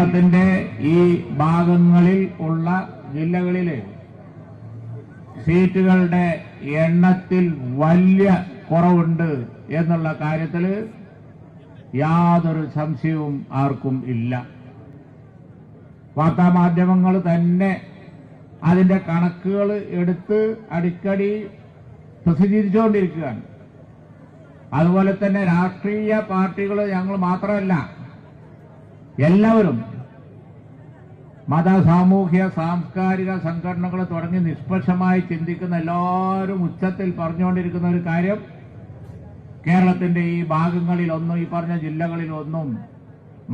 കേരളത്തിന്റെ ഈ ഭാഗങ്ങളിൽ ഉള്ള ജില്ലകളിലെ സീറ്റുകളുടെ എണ്ണത്തിൽ വലിയ കുറവുണ്ട് എന്നുള്ള കാര്യത്തിൽ യാതൊരു സംശയവും ആർക്കും ഇല്ല. വാർത്താമാധ്യമങ്ങൾ തന്നെ അതിന്റെ കണക്കുകൾ എടുത്ത് അടിക്കടി പ്രസിദ്ധീകരിച്ചുകൊണ്ടിരിക്കുകയാണ്. അതുപോലെ തന്നെ രാഷ്ട്രീയ പാർട്ടികൾ ഞങ്ങൾ മാത്രമല്ല എല്ലാവരും മത സാമൂഹ്യ സാംസ്കാരിക സംഘടനകൾ തുടങ്ങി നിഷ്പക്ഷമായി ചിന്തിക്കുന്ന എല്ലാവരും ഉച്ചത്തിൽ പറഞ്ഞുകൊണ്ടിരിക്കുന്ന ഒരു കാര്യം കേരളത്തിന്റെ ഈ ഭാഗങ്ങളിലൊന്നും ഈ പറഞ്ഞ ജില്ലകളിലൊന്നും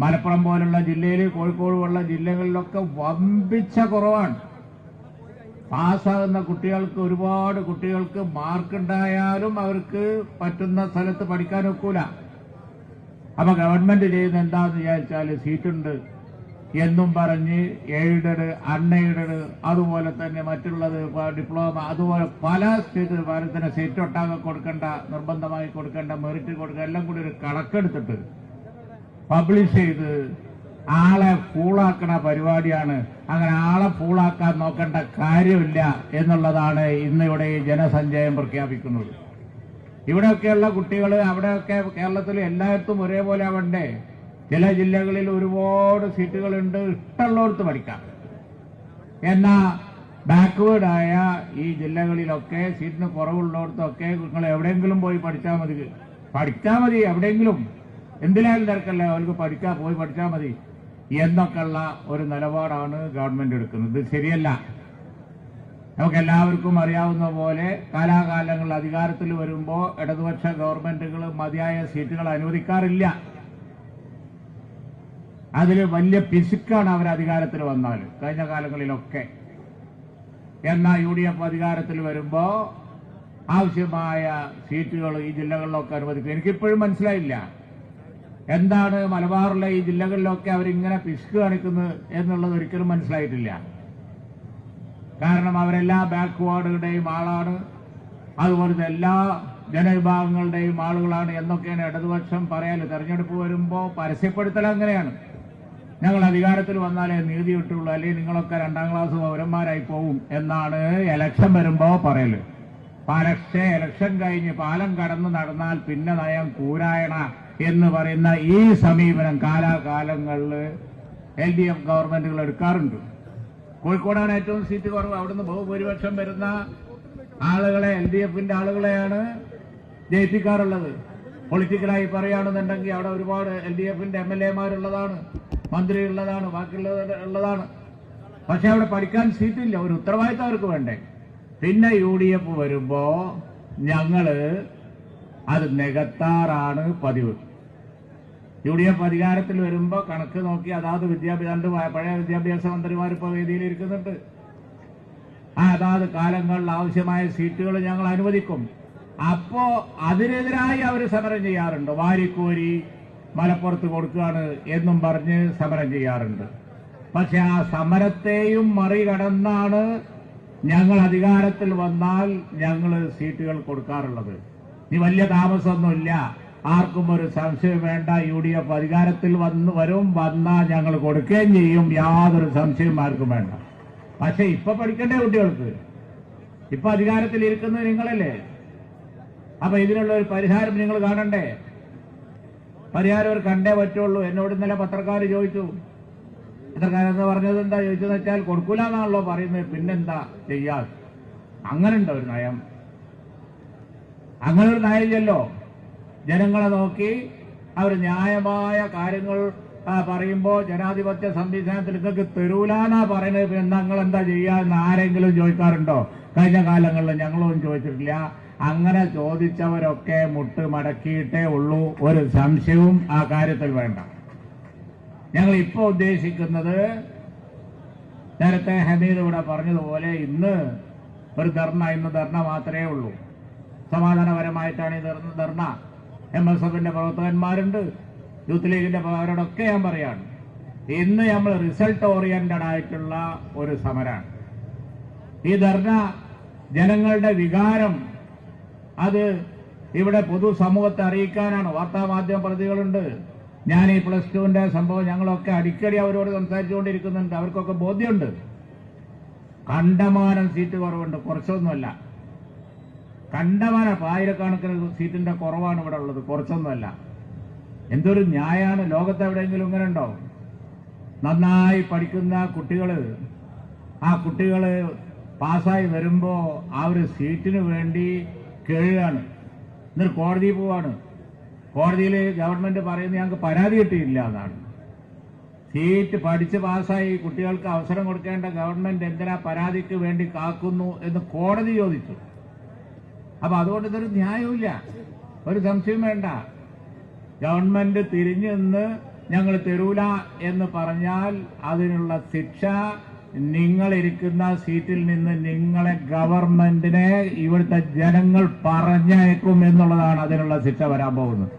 മലപ്പുറം പോലുള്ള ജില്ലയിൽ കോഴിക്കോട് പോലുള്ള ജില്ലകളിലൊക്കെ വമ്പിച്ച കുറവാണ്. പാസ്സാകുന്ന കുട്ടികൾക്ക് ഒരുപാട് കുട്ടികൾക്ക് മാർക്കുണ്ടായാലും അവർക്ക് പറ്റുന്ന സ്ഥലത്ത് പഠിക്കാൻ ഒക്കൂല. അപ്പൊ ഗവൺമെന്റ് ചെയ്യുന്ന എന്താന്ന് വിചാരിച്ചാൽ സീറ്റുണ്ട്. എന്നും പറഞ്ഞ് എയ്ഡഡ് അൺഎയ്ഡഡ് അതുപോലെ തന്നെ മറ്റുള്ളത് ഡിപ്ലോമ അതുപോലെ പല സ്റ്റേറ്റ് ഭാരതത്തിന് സീറ്റ് ഒട്ടാകെ കൊടുക്കേണ്ട നിർബന്ധമായി കൊടുക്കേണ്ട മെറിറ്റ് കൊടുക്കേണ്ട എല്ലാം കൂടി ഒരു കണക്കെടുത്തിട്ട് പബ്ലിഷ് ചെയ്ത് ആളെ ഫൂളാക്കണ പരിപാടിയാണ്. അങ്ങനെ ആളെ ഫൂളാക്കാൻ നോക്കേണ്ട കാര്യമില്ല എന്നുള്ളതാണ് ഇന്ന് ഇവിടെ ജനസഞ്ചയം പ്രഖ്യാപിക്കുന്നത്. ഇവിടെയൊക്കെയുള്ള കുട്ടികൾ അവിടെയൊക്കെ കേരളത്തിൽ എല്ലായിടത്തും ഒരേപോലെ ആവണ്ടേ? ചില ജില്ലകളിൽ ഒരുപാട് സീറ്റുകളുണ്ട് ഇഷ്ടമുള്ളവർക്ക് പഠിക്കാം. എന്നാ ബാക്ക്വേർഡായ ഈ ജില്ലകളിലൊക്കെ സീറ്റിന് കുറവുള്ളിടത്തൊക്കെ നിങ്ങൾ എവിടെയെങ്കിലും പോയി പഠിച്ചാൽ മതി. പഠിച്ചാൽ മതി എവിടെയെങ്കിലും. എന്തിനായാലും തിരക്കല്ല അവർക്ക് പഠിക്കാൻ പോയി പഠിച്ചാൽ മതി. എന്നൊക്കെയുള്ള ഒരു നിലപാടാണ് ഗവൺമെന്റ് എടുക്കുന്നത്. ഇത് ശരിയല്ല. നമുക്ക് എല്ലാവർക്കും അറിയാവുന്ന പോലെ കാലാകാലങ്ങൾ അധികാരത്തിൽ വരുമ്പോൾ ഇടതുപക്ഷ ഗവൺമെന്റുകൾ മതിയായ സീറ്റുകൾ അനുവദിക്കാറില്ല. അതിൽ വലിയ പിശുക്കാണ് അവർ അധികാരത്തിൽ വന്നാൽ കഴിഞ്ഞ കാലങ്ങളിലൊക്കെ. എന്നാൽ യു ഡി എഫ് അധികാരത്തിൽ വരുമ്പോൾ ആവശ്യമായ സീറ്റുകൾ ഈ ജില്ലകളിലൊക്കെ അനുവദിക്കും. എനിക്കിപ്പോഴും മനസ്സിലായില്ല. എന്താണ് മലബാറിലെ ഈ ജില്ലകളിലൊക്കെ അവരിങ്ങനെ പിശുക്ക് കാണിക്കുന്നത് എന്നുള്ളത് ഒരിക്കലും മനസ്സിലായിട്ടില്ല. കാരണം അവരെല്ലാ ബാക്ക്വേർഡുകളുടെയും ആളാണ്. അതുപോലത്തെ എല്ലാ ജനവിഭാഗങ്ങളുടെയും ആളുകളാണ് എന്നൊക്കെയാണ് ഇടതുപക്ഷം പറയാൻ തെരഞ്ഞെടുപ്പ് വരുമ്പോൾ പരസ്യപ്പെടുത്തൽ അങ്ങനെയാണ്. ഞങ്ങൾ അധികാരത്തിൽ വന്നാലേ നീതി കിട്ടുള്ളൂ അല്ലെങ്കിൽ നിങ്ങളൊക്കെ രണ്ടാം ക്ലാസ് പൗരന്മാരായി പോവും എന്നാണ് എലക്ഷൻ വരുമ്പോ പറയൽ. പക്ഷേ എലക്ഷൻ കഴിഞ്ഞ് പാലം കടന്നു നടന്നാൽ പിന്നെ നയം കൂരായണ എന്ന് പറയുന്ന ഈ സമീപനം കാലാകാലങ്ങളിൽ എൽ ഡി എഫ് ഗവൺമെന്റുകൾ എടുക്കാറുണ്ട്. കോഴിക്കോടാണ് ഏറ്റവും സീറ്റ് കുറവ്. അവിടുന്ന് ബഹുഭൂരിപക്ഷം വരുന്ന ആളുകളെ എൽ ഡി എഫിന്റെ ആളുകളെയാണ് ജയിപ്പിക്കാറുള്ളത്. പൊളിറ്റിക്കലായി പറയുകയാണെന്നുണ്ടെങ്കിൽ അവിടെ ഒരുപാട് എൽ ഡി എഫിന്റെ എം എൽ എമാരുള്ളതാണ് മന്ത്രി ഉള്ളതാണ് ബാക്കിയുള്ളത് ഉള്ളതാണ്. പക്ഷെ അവിടെ പഠിക്കാൻ സീറ്റില്ല ഒരു ഉത്തരവാദിത്തം അവർക്ക് വേണ്ടേ? പിന്നെ യു ഡി എഫ് വരുമ്പോ ഞങ്ങൾ അത് നികത്താറാണ് പതിവ്. യു ഡി എഫ് അധികാരത്തിൽ വരുമ്പോ കണക്ക് നോക്കി അതാത് വിദ്യാഭ്യാസ പഴയ വിദ്യാഭ്യാസ മന്ത്രിമാർ ഇപ്പോൾ വേദിയിൽ ഇരിക്കുന്നുണ്ട്. ആ അതാത് കാലങ്ങളിൽ ആവശ്യമായ സീറ്റുകൾ ഞങ്ങൾ അനുവദിക്കും. അപ്പോ അതിനെതിരായി അവർ സമരം ചെയ്യാറുണ്ട്. വാരിക്കോരി മലപ്പുറത്ത് കൊടുക്കുകയാണ് എന്നും പറഞ്ഞ് സമരം ചെയ്യാറുണ്ട്. പക്ഷെ ആ സമരത്തെയും മറികടന്നാണ് ഞങ്ങൾ അധികാരത്തിൽ വന്നാൽ ഞങ്ങൾ സീറ്റുകൾ കൊടുക്കാറുള്ളത്. ഇനി വലിയ താമസമൊന്നുമില്ല. ആർക്കും ഒരു സംശയം വേണ്ട. യു ഡി എഫ് അധികാരത്തിൽ വന്ന് വരും വന്നാൽ ഞങ്ങൾ കൊടുക്കുകയും ചെയ്യും. യാതൊരു സംശയം ആർക്കും വേണ്ട. പക്ഷെ ഇപ്പൊ പഠിക്കണ്ടേ കുട്ടികൾക്ക്? ഇപ്പൊ അധികാരത്തിൽ ഇരിക്കുന്നത് നിങ്ങളല്ലേ? അപ്പൊ ഇതിനുള്ള ഒരു പരിഹാരം നിങ്ങൾ കാണണ്ടേ? പരിഹാരം കണ്ടേ പറ്റുള്ളൂ. എന്നോട് ഇന്നലെ പത്രക്കാർ ചോദിച്ചു. പത്രക്കാരെന്ന് പറഞ്ഞത്? എന്താ ചോദിച്ചെന്ന് വെച്ചാൽ കൊടുക്കൂല എന്നാണല്ലോ പറയുന്നത്. പിന്നെന്താ? ചെയ്യാ. അങ്ങനെ ഉണ്ടോ ഒരു നയം? അങ്ങനെ ഒരു നയമില്ലല്ലോ. ജനങ്ങളെ നോക്കി അവർ ന്യായമായ കാര്യങ്ങൾ പറയുമ്പോൾ പറയുമ്പോ ജനാധിപത്യ സംവിധാനത്തിൽ നിങ്ങൾക്ക് തെരുവിലാന്നാ പറയുന്നത്. നിങ്ങൾ എന്താ ചെയ്യാന്ന് ആരെങ്കിലും ചോദിക്കാറുണ്ടോ? കഴിഞ്ഞ കാലങ്ങളിൽ ഞങ്ങളൊന്നും ചോദിച്ചിട്ടില്ല. അങ്ങനെ ചോദിച്ചവരൊക്കെ മുട്ട് മടക്കിയിട്ടേ ഉള്ളൂ. ഒരു സംശയവും ആ കാര്യത്തിൽ വേണ്ട. ഞങ്ങൾ ഇപ്പൊ ഉദ്ദേശിക്കുന്നത് നേരത്തെ ഹമീദ് ഇവിടെ പറഞ്ഞതുപോലെ ഇന്ന് ഒരു ധർണ ഇന്ന് ധർണ മാത്രമേ ഉള്ളൂ. സമാധാനപരമായിട്ടാണ് ഈ ധർണ ധർണ. എം എസ് എഫിന്റെ പ്രവർത്തകന്മാരുണ്ട്. യൂത്ത് ലീഗിന്റെ അവരോടൊക്കെ ഞാൻ പറയാണ്. ഇന്ന് നമ്മൾ റിസൾട്ട് ഓറിയന്റഡ് ആയിട്ടുള്ള ഒരു സമരാണ്. ഈ ധർണ ജനങ്ങളുടെ വികാരം അത് ഇവിടെ പൊതുസമൂഹത്തെ അറിയിക്കാനാണ്. വാർത്താമാധ്യമ പ്രതികളുണ്ട്. ഞാൻ ഈ പ്ലസ് ടുവിന്റെ സംഭവം ഞങ്ങളൊക്കെ അടിക്കടി അവരോട് സംസാരിച്ചുകൊണ്ടിരിക്കുന്നുണ്ട്. അവർക്കൊക്കെ ബോധ്യമുണ്ട്. കണ്ടമാനം സീറ്റ് കുറവുണ്ട്. കുറച്ചൊന്നുമല്ല. കണ്ടമാനം ആയിരക്കണക്കിന് സീറ്റിന്റെ കുറവാണ് ഇവിടെ ഉള്ളത്. കുറച്ചൊന്നുമല്ല. എന്തൊരു ന്യായമാണ് ലോകത്ത് എവിടെയെങ്കിലും ഇങ്ങനെ ഉണ്ടോ നന്നായി പഠിക്കുന്ന കുട്ടികൾ ആ കുട്ടികൾ പാസ്സായി വരുമ്പോ ആ ഒരു സീറ്റിന് വേണ്ടി കേഴുകയാണ് എന്നിട്ട് കോടതിയിൽ പോവാണ്. കോടതിയിൽ ഗവൺമെന്റ് പറയുന്നത് ഞങ്ങൾക്ക് പരാതി കിട്ടിയില്ല എന്നാണ്. സീറ്റ് പഠിച്ച് പാസ്സായി കുട്ടികൾക്ക് അവസരം കൊടുക്കേണ്ട ഗവൺമെന്റ് എന്തിനാ പരാതിക്ക് വേണ്ടി കാക്കുന്നു എന്ന് കോടതി ചോദിച്ചു. അപ്പൊ അതുകൊണ്ട് ഇതൊരു ന്യായവുമില്ല. ഒരു സംശയം വേണ്ട. ഗവൺമെന്റ് തിരിഞ്ഞു നിന്ന് ഞങ്ങൾ തരൂല എന്ന് പറഞ്ഞാൽ അതിനുള്ള ശിക്ഷ നിങ്ങളിരിക്കുന്ന സീറ്റിൽ നിന്ന് നിങ്ങളെ ഗവൺമെന്റിനെ ഇവിടുത്തെ ജനങ്ങൾ പറഞ്ഞയക്കും എന്നുള്ളതാണ് അതിനുള്ള ശിക്ഷ വരാൻ പോകുന്നത്.